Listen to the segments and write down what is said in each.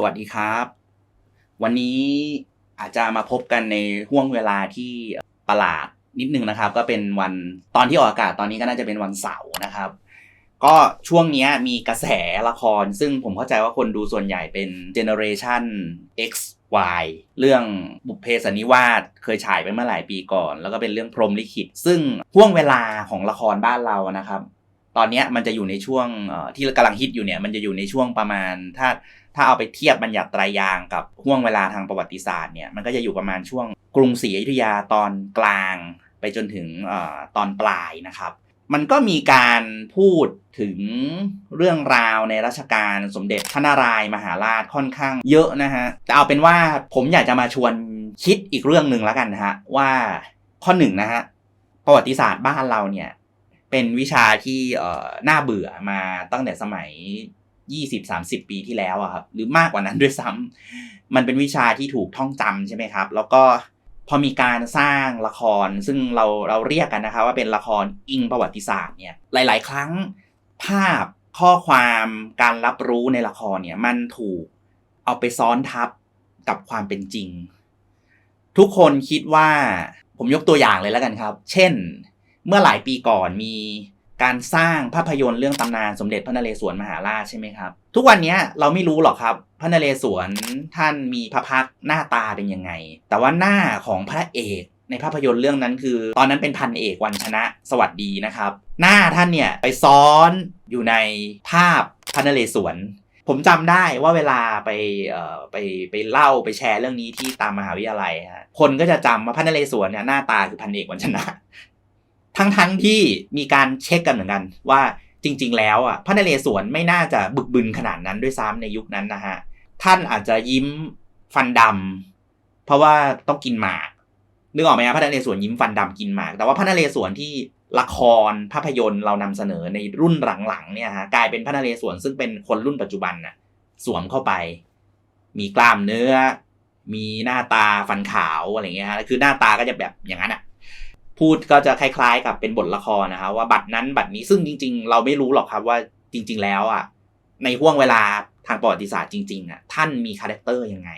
สวัสดีครับ วันนี้อาจจะมาพบกันในห่วงเวลาที่ประหลาดนิดนึงนะครับ ก็เป็นวันตอนที่ออกอากาศตอนนี้ก็น่าจะเป็นวันเสาร์นะครับ ก็ช่วงนี้มีกระแสละคร ซึ่งผมเข้าใจว่าคนดูส่วนใหญ่เป็นเจเนอเรชัน X Y เรื่องบุพเพสันนิวาสเคยฉายไปเมื่อหลายปีก่อน แล้วก็เป็นเรื่องพรหมลิขิต ซึ่งห่วงเวลาของละครบ้านเรานะครับ ตอนนี้มันจะอยู่ในช่วงที่กำลังฮิตอยู่เนี่ยมันจะอยู่ในช่วงประมาณถ้า ถ้าเอาไปเทียบบัญญัติไตรยางกับห่วงเวลาทางประวัติศาสตร์เนี่ยมันก็จะอยู่ประมาณช่วงกรุงศรีอยุธยาตอนกลางไปจนถึงเอ่อตอนปลายนะครับ มันก็มีการพูดถึงเรื่องราวในรัชกาลสมเด็จพระนารายมหาราชค่อนข้างเยอะนะฮะแต่เอาเป็นว่าผมอยากจะมาชวนคิดอีกเรื่องหนึ่งแล้วกันนะฮะว่าข้อหนึ่งนะฮะประวัติศาสตร์บ้านเราเนี่ยเป็นวิชาที่เอ่อน่าเบื่อมาตั้งแต่สมัย 20-30ปีที่แล้วอะครับหรือมากกว่านั้นด้วยซ้ำมันเป็นวิชาที่ถูกท่องจำใช่ไหมครับ แล้วก็พอมีการสร้างละครซึ่งเราเราเรียกกันนะครับว่าเป็นละครอิงประวัติศาสตร์เนี่ยหลาย ๆ ครั้งภาพข้อความการรับรู้ในละครเนี่ยมันถูกเอาไปซ้อนทับกับความเป็นจริง ทุกคนคิดว่าผมยกตัวอย่างเลยแล้วกันครับ เช่น เมื่อหลายปีก่อนมี การสร้างภาพยนตร์เรื่องตำนานสมเด็จพระนเรศวรมหาราชใช่ไหมครับ ทุกวันนี้เราไม่รู้หรอกครับ พระนเรศวรท่านมีพระพักหน้าตาเป็นยังไง แต่ว่าหน้าของพระเอกในภาพยนตร์เรื่องนั้นคือ ตอนนั้นเป็นพันเอกวันชนะสวัสดีนะครับ หน้าท่านเนี่ยไปซ้อนอยู่ในภาพพระนเรศวรผมจำได้ว่าเวลาไปเอ่อไปไปเล่าไปแชร์เรื่องนี้ที่ตามมหาวิทยาลัยฮะคนก็จะจำว่าพระนเรศวรเนี่ยหน้าตาคือพันเอกวันชนะ ทั้งทั้งที่มีการเช็คกันเหมือนกันว่าจริง ๆ แล้วอะพระนเรศวรไม่น่าจะบึกบึนขนาดนั้นด้วยซ้ำในยุคนั้นนะฮะท่านอาจจะยิ้มฟันดำเพราะว่าต้องกินหมากนึกออกไหมฮะพระนเรศวรยิ้มฟันดำกินหมาก แต่ว่าพระนเรศวรที่ละครภาพยนตร์เรานำเสนอในรุ่นหลังๆเนี่ยฮะกลายเป็นพระนเรศวรซึ่งเป็นคนรุ่นปัจจุบันน่ะสวมเข้าไป มีกล้ามเนื้อ มีหน้าตาฟันขาวอะไรเงี้ยฮะคือหน้าตาก็จะแบบอย่างนั้นอะ พูดก็จะคล้ายๆ กับเป็นบทละครนะครับว่าบัตรนั้นบัตรนี้ซึ่งจริง ๆ เราไม่รู้หรอกครับว่าจริง ๆ แล้วอะในห่วงเวลาทางประวัติศาสตร์จริงๆอะท่านมีคาแรคเตอร์ยังไง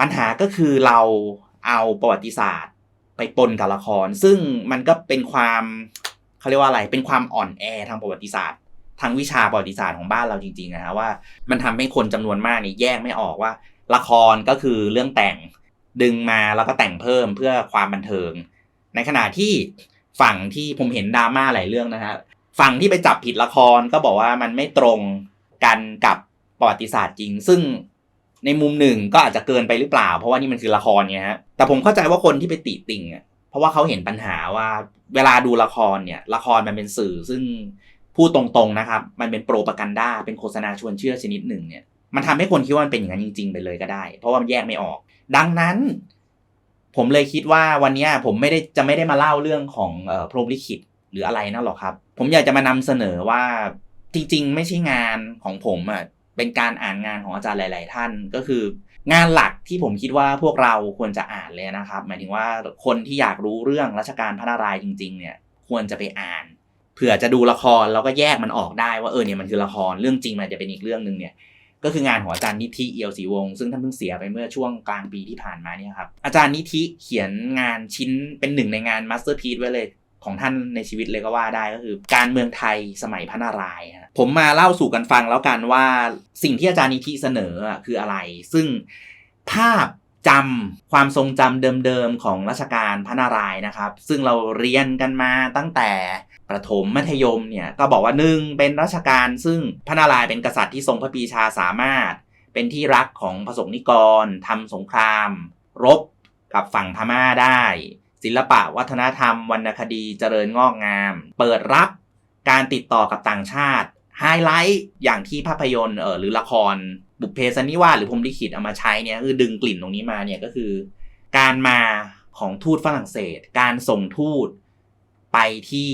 ปัญหาก็คือเราเอาประวัติศาสตร์ไปปนกับละคร ซึ่งมันก็เป็นความเขาเรียกว่าอะไรเป็นความอ่อนแอทางประวัติศาสตร์ทางวิชาประวัติศาสตร์ของบ้านเราจริงๆนะฮะว่ามันทำให้คนจำนวนมากนี่แยกไม่ออกว่า ละครก็คือเรื่องแต่งดึงมาแล้วก็แต่งเพิ่มเพื่อความบันเทิง ในขณะที่ฝั่งที่ผมเห็นดราม่าหลายเรื่องนะฮะฝั่งที่ไปจับผิดละครก็บอกว่ามันไม่ตรงกันกับประวัติศาสตร์จริง ซึ่งในมุมหนึ่งก็อาจจะเกินไปหรือเปล่า เพราะว่านี่มันคือละครเนี่ยฮะแต่ผมเข้าใจว่าคนที่ไปติติ่งอะเพราะว่าเขาเห็นปัญหาว่าเวลาดูละครเนี่ยละครมันเป็นสื่อซึ่งพูดตรงๆนะครับ มันเป็นโปรปากันดาเป็นโฆษณาชวนเชื่อชนิดหนึ่งเนี่ยมันทำให้คนคิดว่ามันเป็นอย่างนั้นจริง ๆ ไปเลยก็ได้ เพราะว่ามันแยกไม่ออก ดังนั้น ผมเลยคิดว่าวันนี้ผมไม่ได้จะไม่ได้มาเล่าเรื่องของเอ่อพรหมลิขิตหรืออะไรนั่นหรอกครับ ผมอยากจะมานำเสนอว่าจริงๆ ไม่ใช่งานของผมอะเป็นการอ่านงานของอาจารย์หลาย ๆ ท่านก็คืองานหลักที่ผมคิดว่าพวกเราควรจะอ่านเลยนะครับ หมายถึงว่าคนที่อยากรู้เรื่องรัชกาลพระนารายณ์จริง ๆ เนี่ยควรจะไปอ่านเผื่อจะดูละครแล้วก็แยกมันออกได้ว่าเออเนี่ยมันคือละครเรื่องจริงมันจะเป็นอีกเรื่องหนึ่งเนี่ย ก็คืองานของอาจารย์นิธิเอียวศรีวงศ์ซึ่งท่านเพิ่งเสียไปเมื่อช่วงกลางปีที่ผ่านมาเนี่ยครับอาจารย์นิธิเขียนงานชิ้นเป็นหนึ่งในงานมาสเตอร์พี e ไว้เลยของท่านในชีวิตเลยก็ว่าได้ก็คือ การเมืองไทยสมัยพระนารายณ์ผมมาเล่าสู่กันฟังแล้วกันว่าสิ่งที่อาจารย์นิธิเสนอคืออะไร ซึ่งภาพจำความทรงจำเดิมๆของรัชกาลพระนารายณ์นะครับ ซึ่งเราเรียนกันมาตั้งแต่ ประถมมัธยมเนี่ยก็บอกว่าหนึ่งเป็นรัชกาลซึ่งพระนารายณ์เป็นกษัตริย์ที่ทรงพระปีชาสามารถ เป็นที่รักของพระสงฆ์นิกรทำสงคราม รบกับฝั่งพม่าได้ ศิลปะวัฒนธรรม วรรณคดีเจริญงอกงาม เปิดรับการติดต่อกับต่างชาติไฮไลท์อย่างที่ภาพยนตร์เออหรือละคร บุพเพสันนิวาสหรือพรมลิขิตเอามาใช้เนี่ยคือดึงกลิ่นตรงนี้มาเนี่ยก็คือ การมาของทูตฝรั่งเศส การส่งทูตไปที่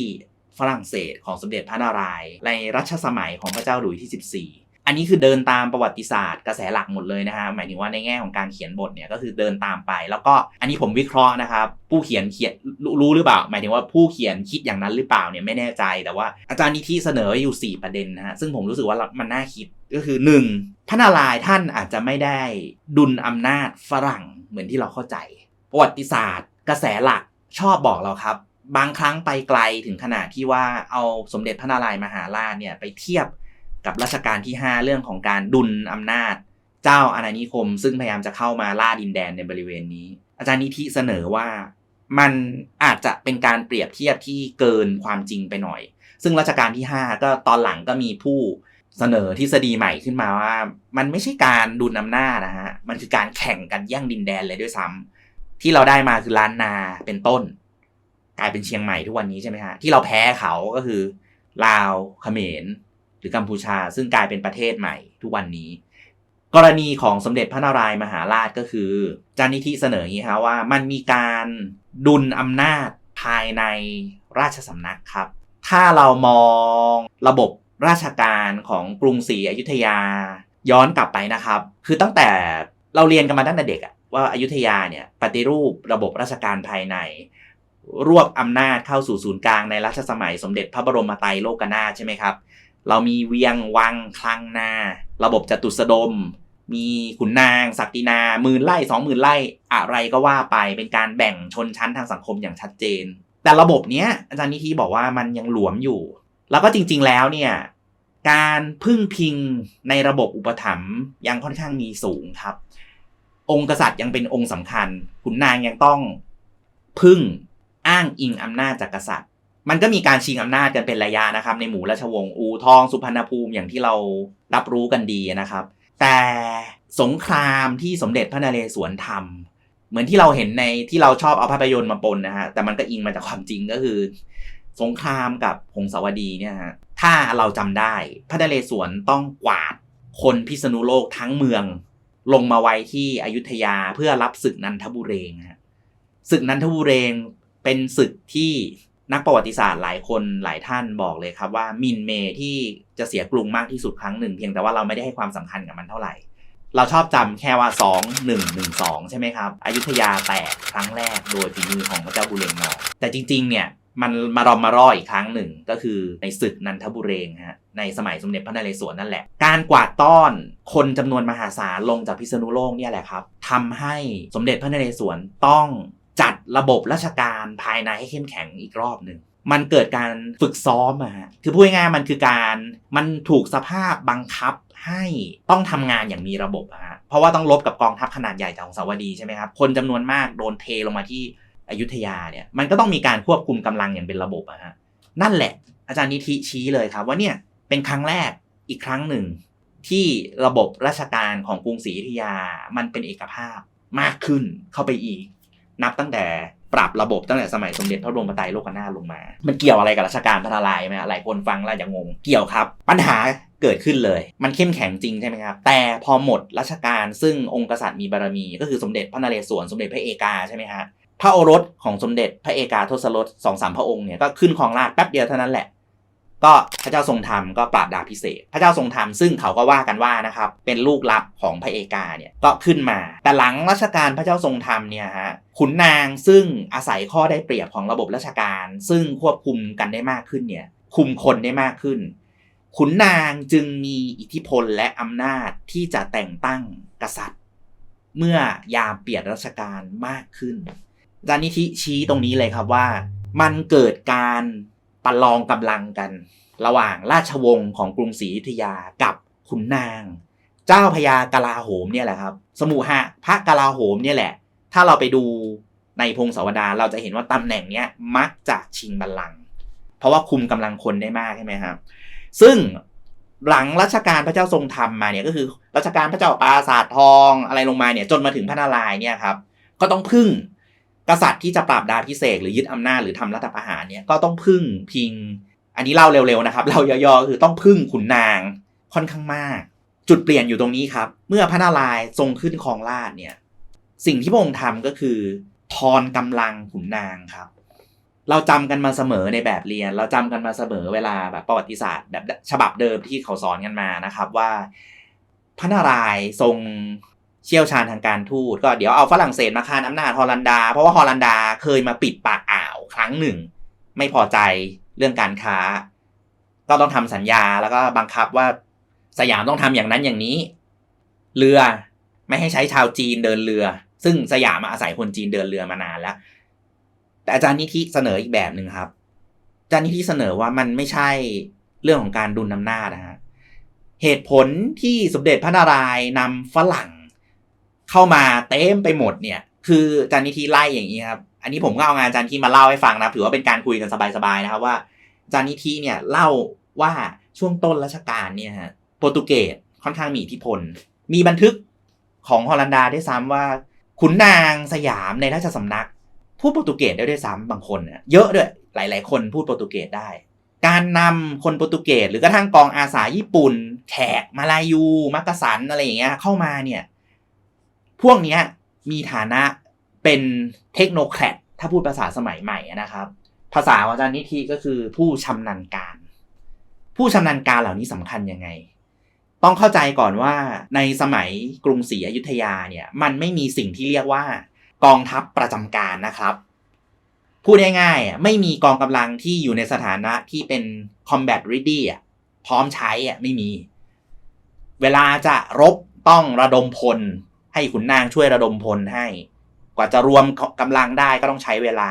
ฝรั่งเศสของสมเด็จพระนารายณ์ในรัชสมัยของพระเจ้าหลุยที่ 14อันนี้คือเดินตามประวัติศาสตร์กระแสหลักหมดเลยนะฮะหมายถึงว่าในแง่ของการเขียนบทเนี่ยก็คือเดินตามไป แล้วก็อันนี้ผมวิเคราะห์นะครับผู้เขียนเขียนรู้หรือเปล่า หมายถึงว่าผู้เขียนคิดอย่างนั้นหรือเปล่าเนี่ยไม่แน่ใจแต่ว่าอาจารย์นิธิเสนออยู่ 4 ประเด็นนะฮะซึ่งผมรู้สึกว่ามันน่าคิดก็คือ 1. พระนารายณ์ท่านอาจจะไม่ได้ดุลอำนาจฝรั่งเหมือนที่เราเข้าใจ ประวัติศาสตร์ กระแสหลักชอบบอกเราครับ บางครั้งไปไกลถึงขนาดที่ว่าเอาสมเด็จพระนารายณ์มหาราชเนี่ยไปเทียบกับรัชกาลที่ 5 เรื่องของการดุลอำนาจ เจ้าอาณานิคม ซึ่งพยายามจะเข้ามาล่าดินแดนในบริเวณนี้ อาจารย์นิธิเสนอว่ามันอาจจะเป็นการเปรียบเทียบที่เกินความจริงไปหน่อย ซึ่งรัชกาลที่ 5 ก็ตอนหลังก็มีผู้เสนอทฤษฎีใหม่ขึ้นมาว่า มันไม่ใช่การดุลอำนาจนะฮะ มันคือการแข่งกันแย่งดินแดนเลยด้วยซ้ำที่เราได้มาคือล้านนาเป็นต้น กลายเป็นเชียงใหม่ทุกวันนี้ใช่ไหมฮะที่เราแพ้เขาก็คือลาวเขมร หรือกัมพูชา ซึ่งกลายเป็นประเทศใหม่ทุกวันนี้ กรณีของสมเด็จพระนารายณ์มหาราชก็คือจานิธิเสนออย่างนี้ครับว่ามันมีการดุลอำนาจภายในราชสำนักครับ ถ้าเรามองระบบราชการของกรุงศรีอยุธยาย้อนกลับไปนะครับ คือตั้งแต่เราเรียนกันมาตั้งแต่เด็กอะว่าอายุทยาเนี่ยปฏิรูประบบราชการภายใน รวบอำนาจเข้าสู่ศูนย์กลางในรัชสมัยสมเด็จพระบรมไตรโลกนาถใช่ไหมครับ เรามีเวียงวังคลังนา ระบบจตุสดม มีขุนนางศักดินาหมื่นไร่สองหมื่นไร่อะไรก็ว่าไปเป็นการแบ่งชนชั้นทางสังคมอย่างชัดเจน แต่ระบบเนี้ยอาจารย์นิธิบอกว่ามันยังหลวมอยู่ แล้วก็จริง ๆแล้วเนี่ยการพึ่งพิงในระบบอุปถัมภ์ยังค่อนข้างมีสูงครับ องค์กษัตริย์ยังเป็นองค์สำคัญขุนนางยังต้องพึ่ง อ้างอิงอำนาจจากกษัตริย์ มันก็มีการชิงอำนาจกันเป็นระยะนะครับ ในหมู่ราชวงศ์อูทองสุพรรณภูมิอย่างที่เรารับรู้กันดีนะครับ แต่สงครามที่สมเด็จพระนเรศวรทำเหมือนที่เราเห็นในที่เราชอบเอาภาพยนตร์มาปนนะฮะแต่มันก็อิงมาจากความจริงก็คือ สงครามกับหงสาวดีเนี่ยฮะถ้าเราจำได้พระนเรศวรต้องกวาดคนพิษณุโลกทั้งเมืองลงมาไว้ที่อยุธยาเพื่อรับศึกนันทบุเรงฮะศึกนันทบุเรง เป็นศึกที่นักประวัติศาสตร์หลายคนหลายท่านบอกเลยครับว่ามินเมที่จะเสียกรุงมากที่สุดครั้งหนึ่งเพียงแต่ว่าเราไม่ได้ให้ความสำคัญกับมันเท่าไหร่ เราชอบจำแค่ว่า 2 1 1 2 ใช่ไหมครับอยุธยาแตกครั้งแรกโดยฝีมือของพระเจ้าบุเรงนองแต่จริงๆเนี่ยมันมารอมมารออีกครั้งหนึ่งก็คือในศึกนันทบุเรงฮะในสมัยสมเด็จพระนเรศวรนั่นแหละ การกวาดต้อนคนจำนวนมหาศาลลงจากพิษณุโลกเนี่ยแหละครับทำให้สมเด็จพระนเรศวรต้อง จัดระบบราชการภายในให้เข้มแข็งอีกรอบหนึ่งมันเกิดการฝึกซ้อมอะฮะ คือพูดง่ายๆมันคือการมันถูกสภาพบังคับให้ต้องทำงานอย่างมีระบบอะฮะ เพราะว่าต้องลบกับกองทัพขนาดใหญ่จากของสาวดีใช่ไหมครับ คนจำนวนมากโดนเทลงมาที่อยุธยาเนี่ย มันก็ต้องมีการควบคุมกำลังอย่างเป็นระบบอะฮะ นั่นแหละ อาจารย์นิธิชี้เลยครับว่าเนี่ยเป็นครั้งแรกอีกครั้งหนึ่ง ที่ระบบราชการของกรุงศรีอยุธยา มันเป็นเอกภาพมากขึ้นเข้าไปอีก นับตั้งแต่ปรับระบบตั้งแต่สมัยสมเด็จพระบรมไตรโลกนาถลงมา มันเกี่ยวอะไรกับรัชกาลพระนารายณ์ไหมหลายคนฟังแล้วอย่างงง เกี่ยวครับ ปัญหาเกิดขึ้นเลย มันเข้มแข็งจริงใช่ไหมครับ แต่พอหมดรัชกาลซึ่งองค์กษัตริย์มีบารมี ก็คือสมเด็จพระนเรศวรสมเด็จพระเอกาใช่ไหมฮะพระโอรสของสมเด็จพระเอกาทศรสสองสามพระองค์เนี่ยก็ขึ้นครองราชแป๊บเดียวเท่านั้นแหละ ก็พระเจ้าทรงธรรมก็ปราบดาพิเศษ พระเจ้าทรงธรรมซึ่งเขาก็ว่ากันว่านะครับเป็นลูกลับของพระเอกาเนี่ยก็ขึ้นมา แต่หลังรัชกาลพระเจ้าทรงธรรมเนี่ยฮะขุนนางซึ่งอาศัยข้อได้เปรียบของระบบราชการ ซึ่งควบคุมกันได้มากขึ้นเนี่ยคุมคนได้มากขึ้น ขุนนางจึงมีอิทธิพลและอำนาจที่จะแต่งตั้งกษัตริย์ เมื่อยามเปลี่ยนรัชกาลมากขึ้นอาจารย์นิธิชี้ตรงนี้เลยครับว่า มันเกิดการ ประลองกำลังกัน ระหว่างราชวงศ์ของกรุงศรีอยุธยากับขุนนาง เจ้าพญากลาโหมเนี่ยแหละครับ สมุหะพระกลาโหมเนี่ยแหละ ถ้าเราไปดูในพงศาวดารเราจะเห็นว่าตำแหน่งเนี้ยมักจะชิงบัลลังก์เพราะว่าคุมกำลังคนได้มากใช่ไหมครับ ซึ่งหลังรัชกาลพระเจ้าทรงธรรมมาเนี่ยก็คือรัชกาลพระเจ้าปราสาททองอะไรลงมาเนี่ยจนมาถึงพระนารายณ์เนี่ยครับ ก็ต้องพึ่ง กษัตริย์ที่จะปราบดาพิเศษกหรือยึดอำนาจหรือทำรัฐประหารเนี่ยก็ต้องพึ่งพิง อันนี้เล่าเร็วๆนะครับเล่าย่อๆคือต้องพึ่งขุนนางค่อนข้างมาก จุดเปลี่ยนอยู่ตรงนี้ครับ เมื่อพระนารายณ์ทรงขึ้นครองราชเนี่ยสิ่งที่พระองค์ทำก็คือทอนกำลังขุนนางครับ เราจำกันมาเสมอในแบบเรียน เราจำกันมาเสมอเวลาแบบประวัติศาสตร์แบบฉบับเดิมที่เขาสอนกันมานะครับว่าพระนารายณ์ทรง เชี่ยวชาญทางการทูตก็เดี๋ยวเอาฝรั่งเศสมาคานอำนาจฮอลันดา เพราะว่าฮอลันดาเคยมาปิดปากอ่าวครั้งหนึ่ง ไม่พอใจเรื่องการค้า ก็ต้องทำสัญญาแล้วก็บังคับว่าสยามต้องทำอย่างนั้นอย่างนี้ เรือไม่ให้ใช้ชาวจีนเดินเรือ ซึ่งสยามอาศัยคนจีนเดินเรือมานานแล้ว แต่อาจารย์นิธิเสนออีกแบบหนึ่งครับ อาจารย์นิธิเสนอว่ามันไม่ใช่เรื่องของการดุลอำนาจนะฮะเหตุผลที่สมเด็จพระนารายณ์นำฝรั่ง เข้ามาเต็มไปหมดเนี่ย คืออาจารย์นิธิไล่อย่างนี้ครับ อันนี้ผมก็เอางานอาจารย์ที่มาเล่าให้ฟังนะถือว่าเป็นการคุยกันสบายๆนะครับว่าอาจารย์นิธิเนี่ยเล่าว่าช่วงต้นรัชกาลเนี่ยฮะโปรตุเกสค่อนข้างมีอิทธิพล มีบันทึกของฮอลันดาได้ซ้ำว่าขุนนางสยามในราชสำนัก พูดโปรตุเกสได้ด้วยซ้ำบางคนเยเยอะด้วยหลาย ๆ คนพูดโปรตุเกสได้ การนำคนโปรตุเกสหรือกระทั่งกองอาสาญี่ปุ่น แขกมาลายูมักกะสันอะไรอย่างเงี้ยเข้ามาเนี่ย พวกนี้มีฐานะเป็นเทคโนแครดถ้าพูดภาษาสมัยใหม่นะครับ ภาษาอาจารย์นิธิก็คือผู้ชำนาญการ ผู้ชำนาญการเหล่านี้สำคัญยังไง ต้องเข้าใจก่อนว่าในสมัยกรุงศรีอยุธยาเนี่ยมันไม่มีสิ่งที่เรียกว่ากองทัพประจำการนะครับพูดง่ายๆไม่มีกองกำลังที่อยู่ในสถานะที่เป็น combat ready พร้อมใช้ไม่มี เวลาจะรบต้องระดมพล ให้ขุนนางช่วยระดมพลให้ กว่าจะรวมกำลังได้ก็ต้องใช้เวลา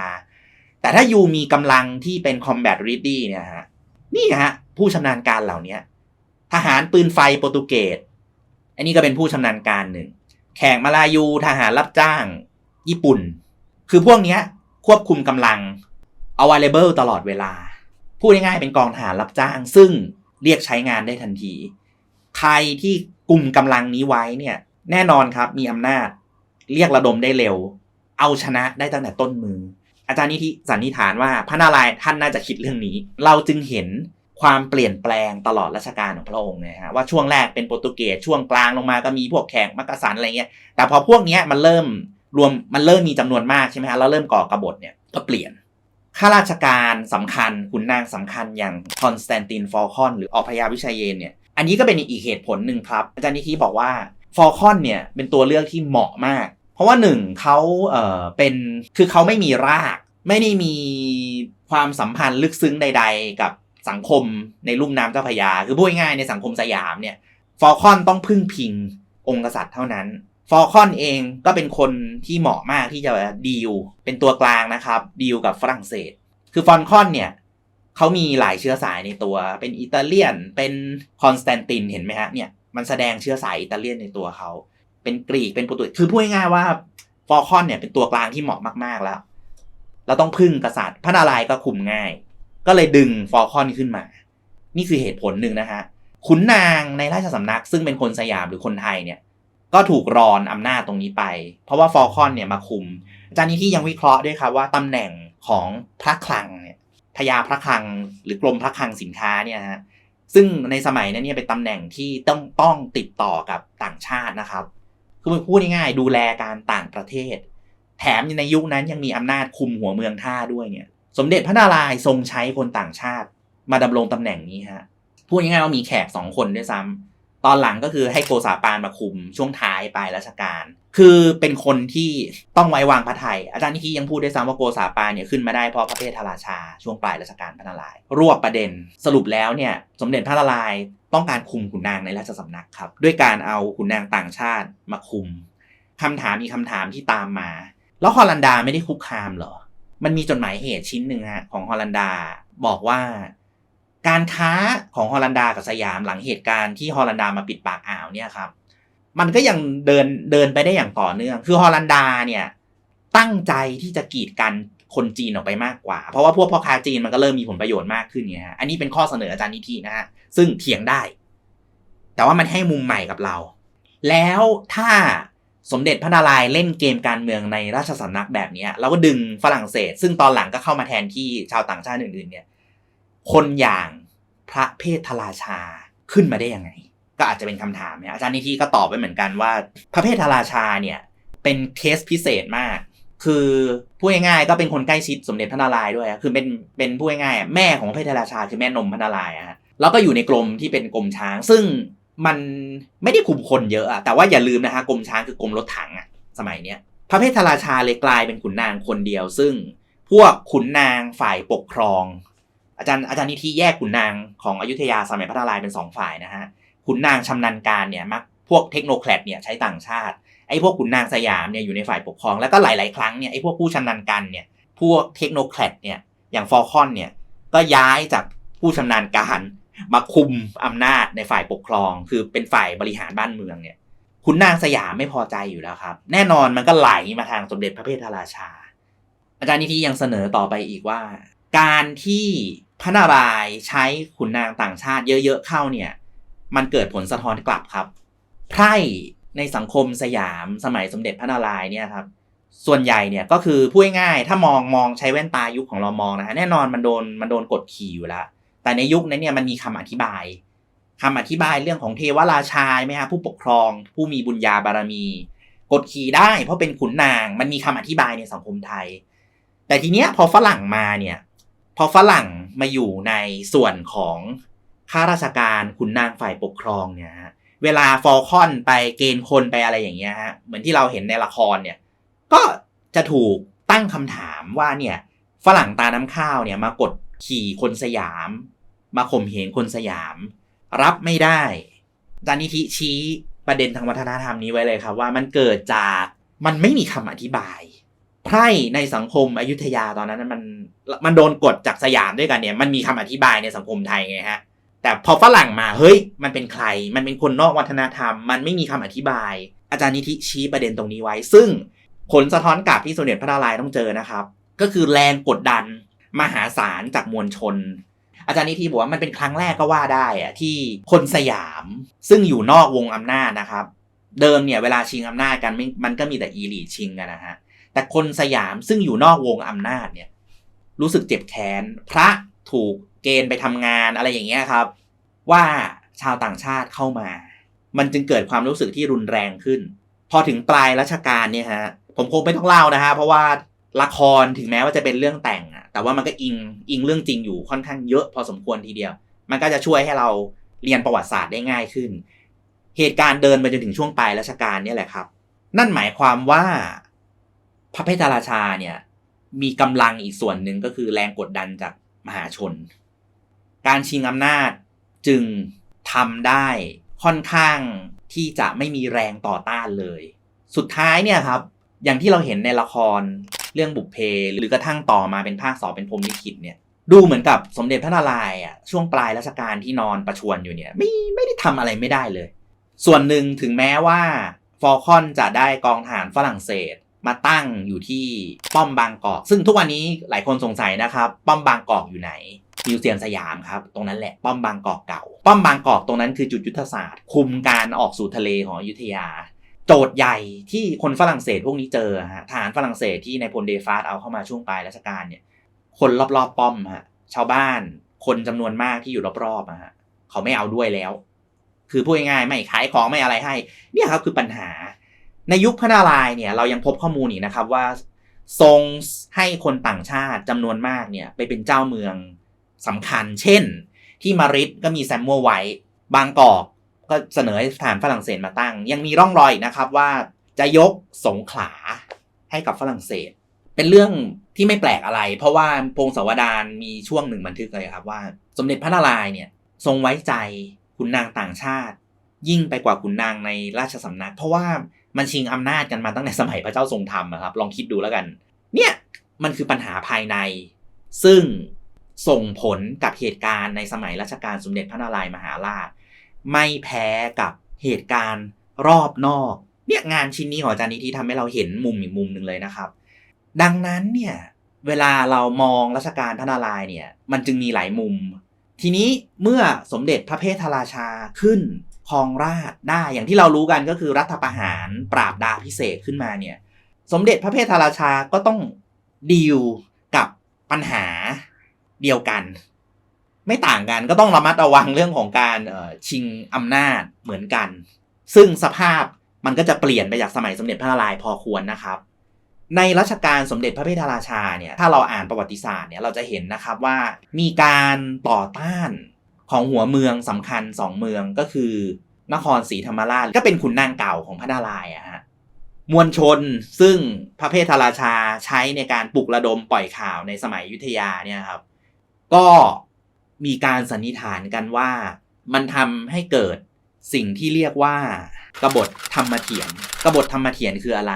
แต่ถ้ายูมีกำลังที่เป็น combat ready เนี่ยฮะนี่ฮะผู้ชำนาญการเหล่านี้ทหารปืนไฟโปรตุเกส อันนี้ก็เป็นผู้ชำนาญการหนึ่ง แขกมาลายูทหารรับจ้าง ญี่ปุ่น คือพวกเนี้ยควบคุมกำลัง available ตลอดเวลา พูดง่ายๆเป็นกองทหารรับจ้าง ซึ่งเรียกใช้งานได้ทันที ใครที่กลุ่มกำลังนี้ไว้เนี่ย แน่นอนครับมีอำนาจ เรียกระดมได้เร็ว เอาชนะได้ตั้งแต่ต้นมือ อาจารย์นิธิสันนิษฐานว่าพระนารายณ์ท่านน่าจะคิดเรื่องนี้ เราจึงเห็นความเปลี่ยนแปลงตลอดรัชกาลของพระองค์นะฮะว่าช่วงแรกเป็นโปรตุเกสช่วงกลางลงมาก็มีพวกแขกมักกะสันอะไรเงี้ยแต่พอพวกเนี้ยมันเริ่มรวมมันเริ่มมีจำนวนมากใช่ไหมฮะแล้วเริ่มก่อกบฏเนี่ยก็เปลี่ยนข้าราชการสำคัญขุนนางสำคัญอย่างคอนสแตนตินฟอลคอน หรืออพยาวิชัยเยนเนี่ยอันนี้ก็เป็นอีกเหตุผลหนึ่งครับ อาจารย์นิธิบอกว่า ฟอลคอนเนี่ยเป็นตัวเลือกที่เหมาะมาก เพราะว่าหนึ่งเขาเอ่อเป็นคือเขาไม่มีราก ไม่ได้มีความสัมพันธ์ลึกซึ้งใด ๆ กับสังคมในลุ่มน้ำเจ้าพยา คือพูดง่ายๆในสังคมสยามเนี่ยฟอลคอนต้องพึ่งพิงองค์กษัตริย์เท่านั้นฟอลคอนเองก็เป็นคนที่เหมาะมากที่จะดีลเป็นตัวกลางนะครับดีลกับฝรั่งเศส คือฟอลคอนเนี่ยเขามีหลายเชื้อสายในตัว เป็นอิตาเลียน เป็นคอนสแตนตินเห็นไหมฮะเนี่ย มันแสดงเชื้อสายอิตาเลียนในตัวเขา เป็นกรีกเป็นโปรตุเกสคือพูดง่ายๆว่าฟอลคอนเนี่ยเป็นตัวกลางที่เหมาะมากๆแล้ว เราต้องพึ่งกษัตริย์พระนารายณ์ก็คุมง่าย ก็เลยดึงฟอลคอนขึ้นมา นี่คือเหตุผลหนึ่งนะฮะขุนนางในราชสำนักซึ่งเป็นคนสยามหรือคนไทยเนี่ยก็ถูกรอนอำนาจตรงนี้ไป เพราะว่าฟอลคอนเนี่ยมาคุม อาจารย์นิที่ยังวิเคราะห์ด้วยครับว่าตำแหน่งของพระคลังเนี่ยพญาพระคลังหรือกรมพระคลังสินค้าเนี่ยฮะ ซึ่งในสมัยนั้นเนี่ยเป็นตำแหน่งที่ต้องต้องติดต่อกับต่างชาตินะครับ คือมันพูดง่ายๆดูแลการต่างประเทศ แถมในยุคนั้นยังมีอำนาจคุมหัวเมืองท่าด้วยเนี่ย สมเด็จพระนารายณ์ทรงใช้คนต่างชาติ มาดำรงตำแหน่งนี้ฮะ พูดง่ายๆว่ามีแขกสองคนด้วยซ้ำ ตอนหลังก็คือให้โกษาปานมาคุมช่วงท้ายปลายรัชกาลคือเป็นคนที่ต้องไว้วางพระไทย อาจารย์นิธิยังพูดด้วยซ้ำว่าโกษาปานเนี่ยขึ้นมาได้เพราะพระเพทราชาช่วงปลายรัชกาลพระนารายณ์รวบประเด็นสรุปแล้วเนี่ยสมเด็จพระนารายณ์ต้องการคุมขุนนางในราชสำนักครับ ด้วยการเอาขุนนางต่างชาติมาคุมคำถามมีคำถามที่ตามมา แล้วฮอลันดาไม่ได้คุกคามเหรอ มันมีจดหมายเหตุชิ้นหนึ่งฮะของฮอลันดาบอกว่า การค้าของฮอลันดากับสยามหลังเหตุการณ์ที่ฮอลันดามาปิดปากอ่าวเนี่ยครับ มันก็ยังเดินเดินไปได้อย่างต่อเนื่อง คือฮอลันดาเนี่ยตั้งใจที่จะกีดกันคนจีนออกไปมากกว่า เพราะว่าพวกพ่อค้าจีนมันก็เริ่มมีผลประโยชน์มากขึ้นเนี่ยฮะ อันนี้เป็นข้อเสนออาจารย์นิธินะฮะ ซึ่งเถียงได้ แต่ว่ามันให้มุมใหม่กับเรา แล้วถ้าสมเด็จพระนารายณ์เล่นเกมการเมืองในราชสำนักแบบนี้เราก็ดึงฝรั่งเศส ซึ่งตอนหลังก็เข้ามาแทนที่ชาวต่างชาติอื่นๆเนี่ย คนอย่างพระเพทราชาขึ้นมาได้ยังไง ก็อาจจะเป็นคำถามเนี่ยอาจารย์นิธิก็ตอบไปเหมือนกันว่า พระเพทราชาเนี่ยเป็นเคสพิเศษมาก คือพูดง่ายๆก็เป็นคนใกล้ชิดสมเด็จพระนารายณ์ด้วย คือเป็นเป็นพูดง่ายๆแม่ของพระเพทราชาคือแม่นมพระนารายณ์อะฮะแล้วก็อยู่ในกรมที่เป็นกรมช้าง ซึ่งมันไม่ได้คุมคนเยอะอะแต่ว่าอย่าลืมนะฮะกรมช้างคือกรมรถถังอะสมัยเนี้ยพระเพทราชาเลยกลายเป็นขุนนางคนเดียว ซึ่งพวกขุนนางฝ่ายปกครอง อาจารย์อาจารย์นิธิแยกขุนนางของอยุธยาสมัยพระนารายณ์เป็นสองฝ่ายนะฮะขุนนางชำนาญการเนี่ยมักพวกเทคโนแครดเนี่ยใช้ต่างชาติไอ้พวกขุนนางสยามเนี่ยอยู่ในฝ่ายปกครองแล้วก็หลาย ๆ ครั้งเนี่ยไอ้พวกผู้ชำนาญการเนี่ยพวกเทคโนแครดเนี่ยอย่างฟอลคอนเนี่ยก็ย้ายจากผู้ชำนาญการมาคุมอำนาจในฝ่ายปกครอง คือเป็นฝ่ายบริหารบ้านเมืองเนี่ยขุนนางสยามไม่พอใจอยู่แล้วครับ แน่นอนมันก็ไหลมาทางสมเด็จพระเพทราชา อาจารย์นิธิยังเสนอต่อไปอีกว่า การที่พระนารายณ์ใช้ขุนนางต่างชาติเยอะๆเข้าเนี่ย มันเกิดผลสะท้อนกลับครับ ไพร่ในสังคมสยามสมัยสมเด็จพระนารายณ์เนี่ยครับ ส่วนใหญ่เนี่ยก็คือพูดง่ายๆถ้ามองมองใช้แว่นตายุคของเรามองนะฮะแน่นอนมันโดนมันโดนกดขี่อยู่แล้ว แต่ในยุคนั้นเนี่ยมันมีคำอธิบายคำอธิบายเรื่องของเทวราชาไหมฮะผู้ปกครอง ผู้มีบุญญาบารมี กดขี่ได้เพราะเป็นขุนนางมันมีคำอธิบายในสังคมไทย แต่ทีเนี้ยพอฝรั่งมาเนี่ย พอฝรั่งมาอยู่ในส่วนของข้าราชการขุนนางฝ่ายปกครองเนี่ยฮะเวลาฟอลคอนไปเกณฑ์คนไปอะไรอย่างเงี้ยฮะเหมือนที่เราเห็นในละครเนี่ย ก็จะถูกตั้งคำถามว่าเนี่ยฝรั่งตาน้ำข้าวเนี่ยมากดขี่คนสยาม มาข่มเหงคนสยาม รับไม่ได้จานิธิชี้ประเด็นทางวัฒนธรรมนี้ไว้เลยครับว่ามันเกิดจากมันไม่มีคำอธิบาย ไพร่ในสังคมอยุธยาตอนนั้นมันมันโดนกดจากสยามด้วยกันเนี่ยมันมีคำอธิบายในสังคมไทยไงฮะแต่พอฝรั่งมาเฮ้ยมันเป็นใคร มันเป็นคนนอกวัฒนธรรม มันไม่มีคำอธิบาย อาจารย์นิธิชี้ประเด็นตรงนี้ไว้ ซึ่งผลสะท้อนกลับที่สมเด็จพระนารายณ์ต้องเจอนะครับ ก็คือแรงกดดันมหาศาลจากมวลชน อาจารย์นิธิบอกว่ามันเป็นครั้งแรกก็ว่าได้อะที่คนสยาม ซึ่งอยู่นอกวงอำนาจนะครับ เดิมเนี่ยเวลาชิงอำนาจกันมันก็มีแต่อีลีชิงกันนะฮะ แต่คนสยามซึ่งอยู่นอกวงอำนาจเนี่ยรู้สึกเจ็บแค้นพระถูกเกณฑ์ไปทำงานอะไรอย่างเงี้ยครับ ว่าชาวต่างชาติเข้ามา มันจึงเกิดความรู้สึกที่รุนแรงขึ้น พอถึงปลายรัชกาลเนี่ยฮะผมคงไม่ต้องเล่านะฮะเพราะว่าละครถึงแม้ว่าจะเป็นเรื่องแต่งอะแต่ว่ามันก็อิงอิงเรื่องจริงอยู่ค่อนข้างเยอะพอสมควรทีเดียว มันก็จะช่วยให้เราเรียนประวัติศาสตร์ได้ง่ายขึ้น เหตุการณ์เดินไปจนถึงช่วงปลายรัชกาลเนี่ยแหละครับ นั่นหมายความว่า พระเพทราชาเนี่ย มีกำลังอีกส่วนหนึ่งก็คือแรงกดดันจากมหาชน การชิงอำนาจจึงทำได้ค่อนข้างที่จะไม่มีแรงต่อต้านเลย สุดท้ายเนี่ยครับ อย่างที่เราเห็นในละครเรื่องบุพเพหรือกระทั่งต่อมาเป็นภาคสองเป็นพรมลิขิตเนี่ยดูเหมือนกับสมเด็จพระนารายณ์อะช่วงปลายรัชกาลที่นอนประชวรอยู่เนี่ยไม่ไม่ได้ทำอะไรไม่ได้เลย ส่วนหนึ่งถึงแม้ว่าฟอลคอนจะได้กองทหารฝรั่งเศส มาตั้งอยู่ที่ป้อมบางกอก ซึ่งทุกวันนี้หลายคนสงสัยนะครับ ป้อมบางกอกอยู่ไหนมิวเซียมสยามครับ ตรงนั้นแหละป้อมบางกอกเก่า ป้อมบางกอกตรงนั้นคือจุดยุทธศาสตร์ คุมการออกสู่ทะเลของอยุธยา โจทย์ใหญ่ที่คนฝรั่งเศสพวกนี้เจอฮะทหารฝรั่งเศสที่ในพลเดฟาสเอาเข้ามาช่วงปลายรัชกาลเนี่ยคนรอบๆป้อมฮะชาวบ้านคนจำนวนมากที่อยู่รอบๆอะฮะเขาไม่เอาด้วยแล้ว คือพูดง่ายๆไม่ขายของไม่อะไรให้ เนี่ยครับคือปัญหา ในยุคพระนารายณ์เนี่ยเรายังพบข้อมูลอีกนะครับว่า ทรงให้คนต่างชาติจำนวนมากเนี่ยไปเป็นเจ้าเมืองสำคัญ เช่น ที่มาริดก็มีแซมมัวไวท์บางกอกก็เสนอให้ทารฝรั่งเศสมาตั้ง ยังมีร่องรอยนะครับว่าจะยกสงขลาให้กับฝรั่งเศส เป็นเรื่องที่ไม่แปลกอะไร เพราะว่าพงศาวดารมีช่วงหนึ่งบันทึกเลยครับว่า สมเด็จพระนารายณ์เนี่ยทรงไว้ใจขุนนางต่างชาติ ยิ่งไปกว่าขุนนางในราชสำนัก เพราะว่า มันชิงอำนาจกันมาตั้งแต่สมัยพระเจ้าทรงธรรมครับ ลองคิดดูแล้วกัน เนี่ยมันคือปัญหาภายใน ซึ่งส่งผลกับเหตุการณ์ในสมัยรัชกาลสมเด็จพระนารายมหาราช ไม่แพ้กับเหตุการณ์รอบนอก เนี่ยงานชิ้นนี้ของอาจารย์นิธิทำให้เราเห็นมุมอีกมุมหนึ่งเลยนะครับ ดังนั้นเนี่ยเวลาเรามองรัชกาลพระนารายณ์เนี่ยมันจึงมีหลายมุม ทีนี้เมื่อสมเด็จพระเพทราชาขึ้น ครองราชได้อย่างที่เรารู้กันก็คือรัฐประหารปราบดาพิเศษขึ้นมาเนี่ย สมเด็จพระเพทราชาก็ต้องดีลกับปัญหาเดียวกัน ไม่ต่างกันก็ต้องระมัดระวังเรื่องของการชิงอำนาจเหมือนกัน ซึ่งสภาพมันก็จะเปลี่ยนไปจากสมัยสมเด็จพระนารายณ์พอควรนะครับ ในรัชกาลสมเด็จพระเพทราชาเนี่ยถ้าเราอ่านประวัติศาสตร์เนี่ยเราจะเห็นนะครับว่ามีการต่อต้าน ของหัวเมืองสำคัญสองเมืองก็คือนครศรีธรรมราชก็เป็นขุนนางเก่าของพระนารายณ์อะฮะมวลชนซึ่งพระเพทราชาใช้ในการปลุกระดมปล่อยข่าวในสมัยยุทธยาเนี่ยครับ ก็มีการสันนิษฐานกันว่ามันทำให้เกิดสิ่งที่เรียกว่ากบฏธรรมเถียนกบฏธรรมเถียนคืออะไร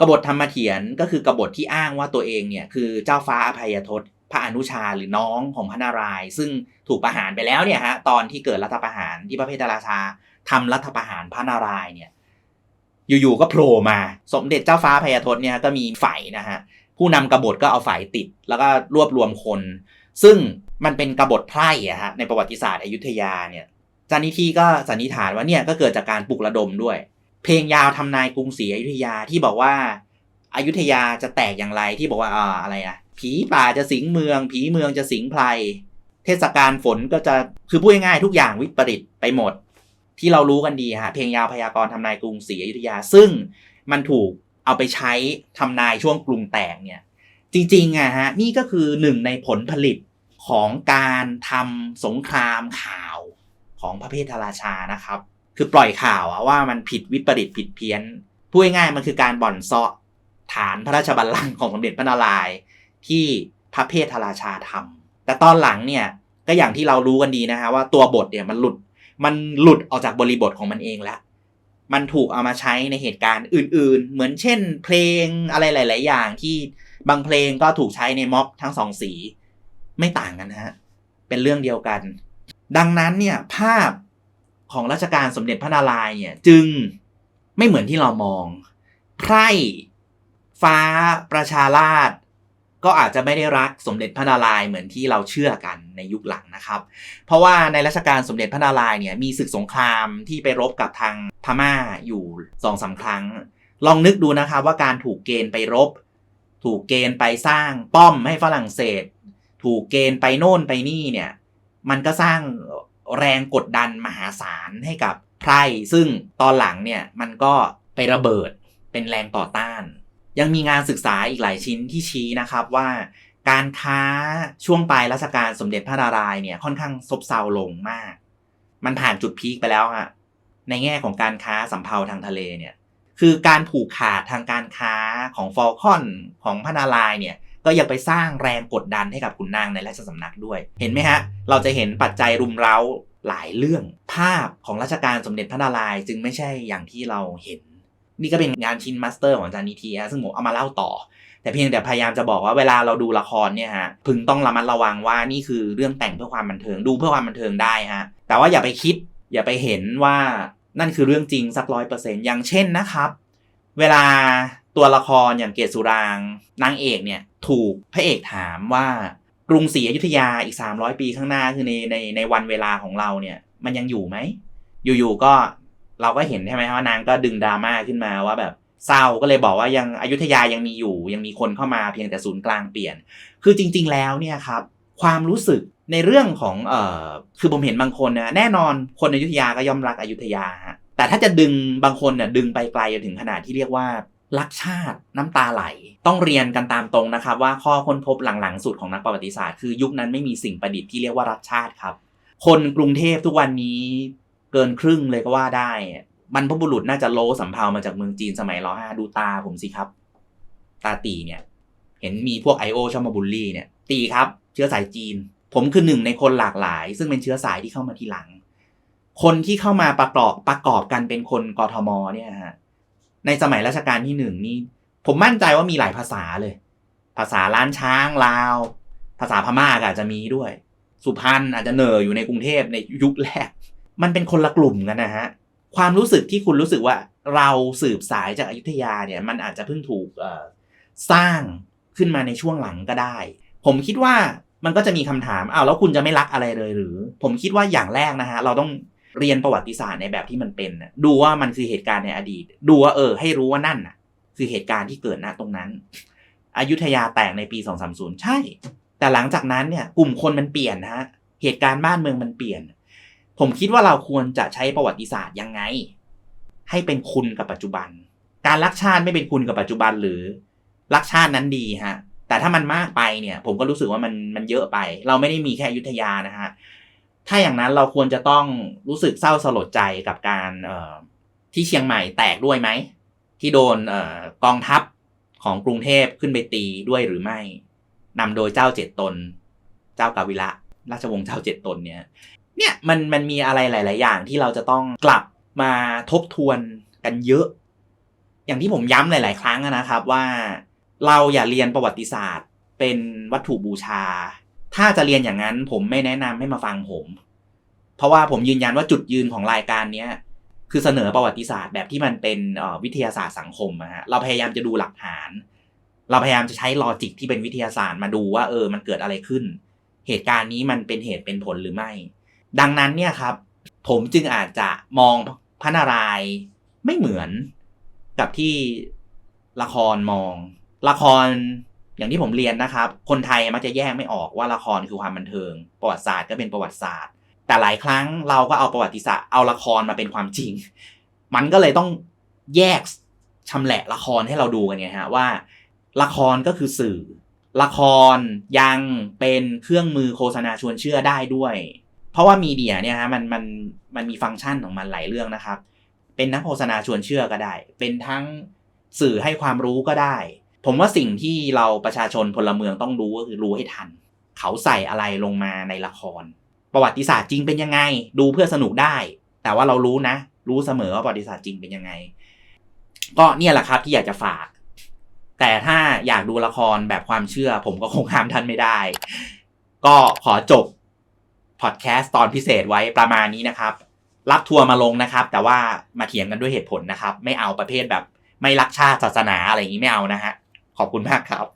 กบฏธรรมเถียนก็คือกบฏที่อ้างว่าตัวเองเนี่ยคือเจ้าฟ้าอภัยทศ ระอนุชาหรือน้องของพระนารายณ์ซึ่งถูกประหารไปแล้วเนี่ยฮะตอนที่เกิดรัฐประหารที่พระเพทราชาทำรัฐประหารพระนารายณ์เนี่ยอยู่ๆก็โผล่มาสมเด็จเจ้าฟ้าพยทศเนี่ยก็มีฝ่ายนะฮะผู้นำกบฏก็เอาฝ่ายติด แล้วก็รวบรวมคน ซึ่งมันเป็นกบฏไพร่อะฮะในประวัติศาสตร์อยุธยาเนี่ยจานิทีก็สันนิษฐานว่าเนี่ยก็เกิดจากการปลุกระดมด้วย เพลงยาวทำนายกรุงศรีอยุธยาที่บอกว่าอายุธยาจะแตกอย่างไรที่บอกว่าอ่าอะไรอะ ผีป่าจะสิงเมือง ผีเมืองจะสิงไพรเทศกาลฝนก็จะคือพูดง่ายๆทุกอย่างวิปริตไปหมด ที่เรารู้กันดีฮะเพลงยาวพยากรณ์ทำนายกรุงศรีอยุธยา ซึ่งมันถูกเอาไปใช้ทำนายช่วงกรุงแตกเนี่ย จริงๆอะฮะนี่ก็คือหนึ่งในผลผลิตของการทำสงครามข่าวของพระเพทราชานะครับ คือปล่อยข่าวว่ามันผิดวิปริตผิดเพี้ยนพูดง่ายๆมันคือการบ่อนเซาะฐานพระราชบัลลังก์ของสมเด็จพระนารายณ์ ที่พระเพทราชาทำแต่ตอนหลังเนี่ยก็อย่างที่เรารู้กันดีนะฮะว่าตัวบทเนี่ยมันหลุดมันหลุดออกจากบริบทของมันเองแล้ว มันถูกเอามาใช้ในเหตุการณ์อื่น ๆ เหมือนเช่น เพลงอะไรหลาย ๆ อย่างที่บางเพลงก็ถูกใช้ในม็อบทั้งสองสี ไม่ต่างกันนะฮะ เป็นเรื่องเดียวกัน ดังนั้นเนี่ยภาพของรัชกาลสมเด็จพระนารายณ์เนี่ยจึงไม่เหมือนที่เรามอง ไพร่ฟ้าประชาราช ก็อาจจะไม่ได้รักสมเด็จพระนารายณ์เหมือนที่เราเชื่อกันในยุคหลังนะครับ เพราะว่าในรัชกาลสมเด็จพระนารายณ์เนี่ยมีศึกสงครามที่ไปรบกับทางพม่าอยู่สองสาครั้ง ลองนึกดูนะครับว่าการถูกเกณฑ์ไปรบ ถูกเกณฑ์ไปสร้างป้อมให้ฝรั่งเศส ถูกเกณฑ์ไปโน่นไปนี่เนี่ยมันก็สร้างแรงกดดันมหาศาลให้กับไพร่ซึ่งตอนหลังเนี่ยมันก็ไประเบิดเป็นแรงต่อต้าน ยังมีงานศึกษาอีกหลายชิ้นที่ชี้นะครับว่า การค้าช่วงปลายรัชกาลสมเด็จพระนารายณ์เนี่ยค่อนข้างซบเซาลงมาก มันผ่านจุดพีคไปแล้วฮะในแง่ของการค้าสำเภาทางทะเลเนี่ยคือการผูกขาดทางการค้าของฟอลคอนของพระนารายณ์เนี่ยก็ยังไปสร้างแรงกดดันให้กับขุนนางในราชสำนักด้วย เห็นไหมฮะ เราจะเห็นปัจจัยรุมเร้าหลายเรื่อง ภาพของรัชกาลสมเด็จพระนารายณ์จึงไม่ใช่อย่างที่เราเห็น นี่ก็เป็นงานชิ้นมาสเตอร์ของอาจารย์นิทีฮะซึ่งผมเอามาเล่าต่อ แต่เพียงแต่พยายามจะบอกว่าเวลาเราดูละครเนี่ยฮะพึงต้องระมัดระวังว่านี่คือเรื่องแต่งเพื่อความบันเทิงดูเพื่อความบันเทิงได้ฮะแต่ว่าอย่าไปคิด อย่าไปเห็นว่านั่นคือเรื่องจริงสักร้อยเปอร์เซ็นต์อย่างเช่นนะครับ เวลาตัวละครอย่างเกศสุรางนางเอกเนี่ยถูกพระเอกถามว่ากรุงศรีอยุธยาอีก 300 ปีข้างหน้าคือในในในวันเวลาของเราเนี่ย มันยังอยู่ไหม อยู่ๆก็ เราก็เห็นใช่ไหมว่านางก็ดึงดราม่าขึ้นมาว่าแบบเศร้าก็เลยบอกว่ายังอยุธยายังมีอยู่ ยังมีคนเข้ามาเพียงแต่ศูนย์กลางเปลี่ยน คือจริง ๆ แล้วเนี่ยครับความรู้สึกในเรื่องของเอ่อคือผมเห็นบางคนนะแน่นอนคนอยุธยาก็ย่อมรักอยุธยาฮะแต่ถ้าจะดึงบางคนเนี่ยดึงไปไกลจนถึงขนาดที่เรียกว่ารักชาติน้ำตาไหล ต้องเรียนกันตามตรงนะครับ ว่าข้อค้นพบหลังๆสุดของนักประวัติศาสตร์คือยุคนั้นไม่มีสิ่งประดิษฐ์ที่เรียกว่ารักชาติครับ คนกรุงเทพทุกวันนี้ เกินครึ่งเลยก็ว่าได้บรรพบุรุษน่าจะโลสำเภามาจากเมืองจีนสมัยรอห้าดูตาผมสิครับ ตาตีเนี่ย เห็นมีพวกไอโอชอบมาบูลลี่เนี่ย ตีครับ เชื้อสายจีน ผมคือหนึ่งในคนหลากหลาย ซึ่งเป็นเชื้อสายที่เข้ามาทีหลัง คนที่เข้ามาประกอบประกอบกันเป็นคนกทมเนี่ยฮะในสมัยรัชกาลที่หนึ่งนี่ผมมั่นใจว่ามีหลายภาษาเลย ภาษาล้านช้างลาว ภาษาพม่าก็อาจจะมีด้วย สุพรรณอาจจะเหนออยู่ในกรุงเทพในยุคแรก มันเป็นคนละกลุ่มกันนะฮะความรู้สึกที่คุณรู้สึกว่าเราสืบสายจากอายุทยาเนี่ยมันอาจจะเพิ่งถูกสร้างขึ้นมาในช่วงหลังก็ได้ ผมคิดว่ามันก็จะมีคำถามอ้าวแล้วคุณจะไม่รักอะไรเลยหรือ ผมคิดว่าอย่างแรกนะฮะเราต้องเรียนประวัติศาสตร์ในแบบที่มันเป็น ดูว่ามันคือเหตุการณ์ในอดีต ดูว่าเออ ให้รู้ว่านั่นน่ะ คือเหตุการณ์ที่เกิดณตรงนั้น อยุธยาแตกในปี 230 ใช่ แต่หลังจากนั้นเนี่ย กลุ่มคนมันเปลี่ยนนะฮะ เหตุการณ์บ้านเมืองมันเปลี่ยน ผมคิดว่าเราควรจะใช้ประวัติศาสตร์ยังไง ให้เป็นคุณกับปัจจุบัน การรักชาติไม่เป็นคุณกับปัจจุบันหรือ รักชาตินั้นดีฮะ แต่ถ้ามันมากไปเนี่ย ผมก็รู้สึกว่ามันมันเยอะไป เราไม่ได้มีแค่ยุทธยานะฮะถ้าอย่างนั้นเราควรจะต้องรู้สึกเศร้าสลดใจกับการเออที่เชียงใหม่แตกด้วยไหม ที่โดนเออกองทัพของกรุงเทพขึ้นไปตีด้วยหรือไม่นำโดยเจ้าเจ็ดตน เจ้ากาวิระราชวงศ์เจ้าเจ็ดตนเนี่ย เนี่ยมันมันมีอะไรหลาย ๆ อย่างที่เราจะต้องกลับมาทบทวนกันเยอะ อย่างที่ผมย้ำหลาย ๆ ครั้งนะครับว่าเราอย่าเรียนประวัติศาสตร์เป็นวัตถุบูชา ถ้าจะเรียนอย่างนั้นผมไม่แนะนำให้มาฟังผม เพราะว่าผมยืนยันว่าจุดยืนของรายการเนี้ยคือเสนอประวัติศาสตร์แบบที่มันเป็นวิทยาศาสตร์สังคมอะฮะเราพยายามจะดูหลักฐาน เราพยายามจะใช้ลอจิกที่เป็นวิทยาศาสตร์มาดูว่าเออมันเกิดอะไรขึ้น เหตุการณ์นี้มันเป็นเหตุเป็นผลหรือไม่ ดังนั้นเนี่ยครับ ผมจึงอาจจะมองพระนารายณ์ไม่เหมือนกับที่ละครมอง ละครอย่างที่ผมเรียนนะครับ คนไทยมักจะแยกไม่ออกว่าละครคือความบันเทิง ประวัติศาสตร์ก็เป็นประวัติศาสตร์ แต่หลายครั้งเราก็เอาประวัติศาสตร์เอาละครมาเป็นความจริง มันก็เลยต้องแยกชำแหละละครให้เราดูกันไงฮะว่า ละครก็คือสื่อ ละครยังเป็นเครื่องมือโฆษณาชวนเชื่อได้ด้วย เพราะว่ามีเดียเนี่ยฮะมันมันมันมีฟังก์ชันของมันหลายเรื่องนะครับ เป็นนักโฆษณาชวนเชื่อก็ได้ เป็นทั้งสื่อให้ความรู้ก็ได้ ผมว่าสิ่งที่เราประชาชนพลเมืองต้องรู้ก็คือรู้ให้ทัน เขาใส่อะไรลงมาในละคร ประวัติศาสตร์จริงเป็นยังไง ดูเพื่อสนุกได้ แต่ว่าเรารู้นะ รู้เสมอว่าประวัติศาสตร์จริงเป็นยังไง ก็เนี่ยแหละครับที่อยากจะฝาก แต่ถ้าอยากดูละครแบบความเชื่อ ผมก็คงห้ามท่านไม่ได้ ก็ขอจบ พอดแคสต์ตอนพิเศษไว้ประมาณนี้นะครับ รับทัวร์มาลงนะครับ แต่ว่ามาเถียงกันด้วยเหตุผลนะครับ ไม่เอาประเภทแบบ ไม่รักชาติศาสนาอะไรอย่างนี้ไม่เอานะฮะขอบคุณมากครับ